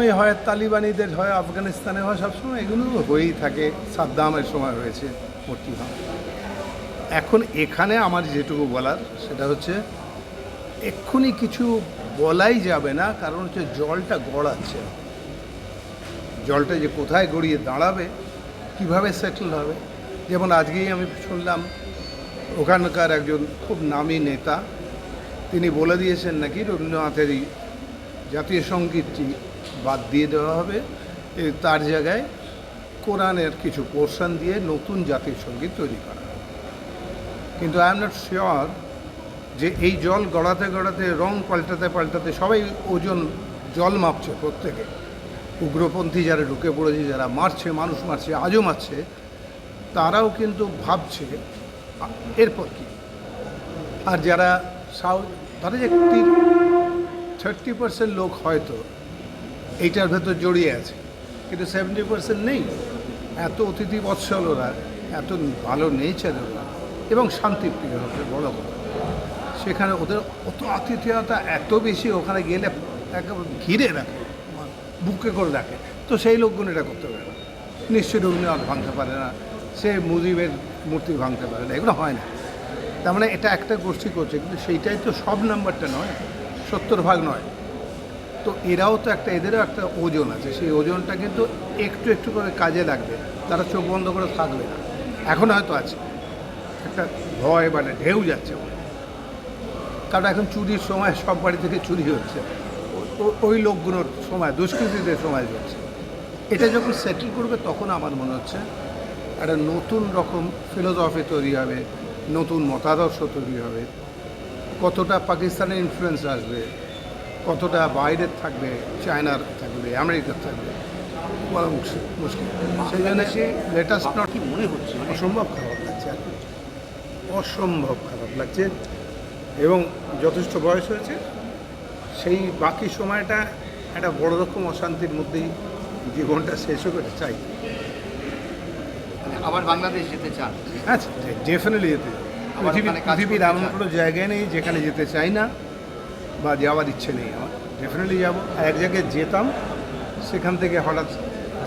সবসময় হয়, তালিবানিদের হয়, আফগানিস্তানে হয়, সবসময় এগুলো হয়েই থাকে, সাদ্দামের সময় হয়েছে মূর্তি ভাঙা এখন এখানে আমার যেটুকু বলার, সেটা হচ্ছে এক্ষুনি কিছু বলাই যাবে না, কারণ হচ্ছে জলটা গড়াচ্ছে। জলটা যে কোথায় গড়িয়ে দাঁড়াবে, কীভাবে সেটেল হবে? যেমন আজকেই আমি শুনলাম, ওখানকার একজন খুব নামী নেতা, তিনি বলে দিয়েছেন নাকি রবীন্দ্রনাথের জাতীয় সঙ্গীতটি বাদ দিয়ে দেওয়া হবে। তার জায়গায় কোরআনের কিছু পোর্শন দিয়ে নতুন জাতীয় সংগীত তৈরি করা কিন্তু আই এম নট শিওর যে এই জল গড়াতে গড়াতে, রং পাল্টাতে পাল্টাতে সবাই ওজন জল মাপছে প্রত্যেকে। উগ্রপন্থী যারা ঢুকে পড়েছে, যারা মারছে, মানুষ মারছে, আজও মারছে, তারাও কিন্তু ভাবছে এরপর কি? আর যারা সাউথ ধরে যে থার্টি পার্সেন্ট লোক হয়তো এইটার ভেতর জড়িয়ে আছে। কিন্তু সেভেন্টি পার্সেন্ট নেই। এত অতিথি বৎসল ওরা এত ভালো নেচার ওরা, এবং শান্তিপ্রিয় হবে বড়। কথা সেখানে ওদের অত আতিথেয়তা এত বেশি, ওখানে গেলে একেবারে ঘিরে রাখে, বুকে করে রাখে। তো সেই লোকগুলো এটা করতে পারে না। নিশ্চয়ই রবীন্দ্রনাথ ভাঙতে পারে না, সে মুজিবের মূর্তি ভাঙতে পারে না, এগুলো হয় না। তার মানে এটা একটা গোষ্ঠী করছে, কিন্তু সেইটাই তো সব নাম্বারটা নয়, সত্তর ভাগ নয়। তো এরাও তো একটা, এদেরও একটা ওজন আছে। সেই ওজনটা কিন্তু একটু একটু করে কাজে লাগবে। তারা চোখ বন্ধ করে থাকবে না। এখন হয়তো আছে। একটা ভয় মানে ঢেউ যাচ্ছে। কারণ এখন চুরির সময় সব বাড়ি থেকে চুরি হচ্ছে। ওই লোকগুলোর সময়, দুষ্কৃতীদের সময় চলছে এটা যখন সেটেল করবে তখন আমার মনে হচ্ছে একটা নতুন রকম ফিলোসফি তৈরি হবে, নতুন মতাদর্শ তৈরি হবে। কতটা পাকিস্তানের ইনফ্লুয়েন্স আসবে কতটা বাইরের থাকবে চায়নার থাকবে আমেরিকার থাকবে বলা মুশকিল মুশকিল। সেই জন্য লেটাস্ট নট কি মনে হচ্ছে মানে? অসম্ভব খারাপ লাগছে আর কি। অসম্ভব খারাপ লাগছে। এবং যথেষ্ট বয়স হয়েছে সেই বাকি সময়টা একটা বড় রকম অশান্তির মধ্যেই জীবনটা শেষ করে চাই। মানে আবার বাংলাদেশ যেতে চান? আচ্ছা ডেফিনেটলি যেতে পৃথিবীর এমন কোনো জায়গায় নেই যেখানে যেতে চাই না। বা যাওয়ার ইচ্ছে নেই আমার ডেফিনেটলি যাব এক জায়গায় যেতাম, সেখান থেকে হঠাৎ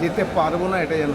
যেতে পারব না এটা যেন।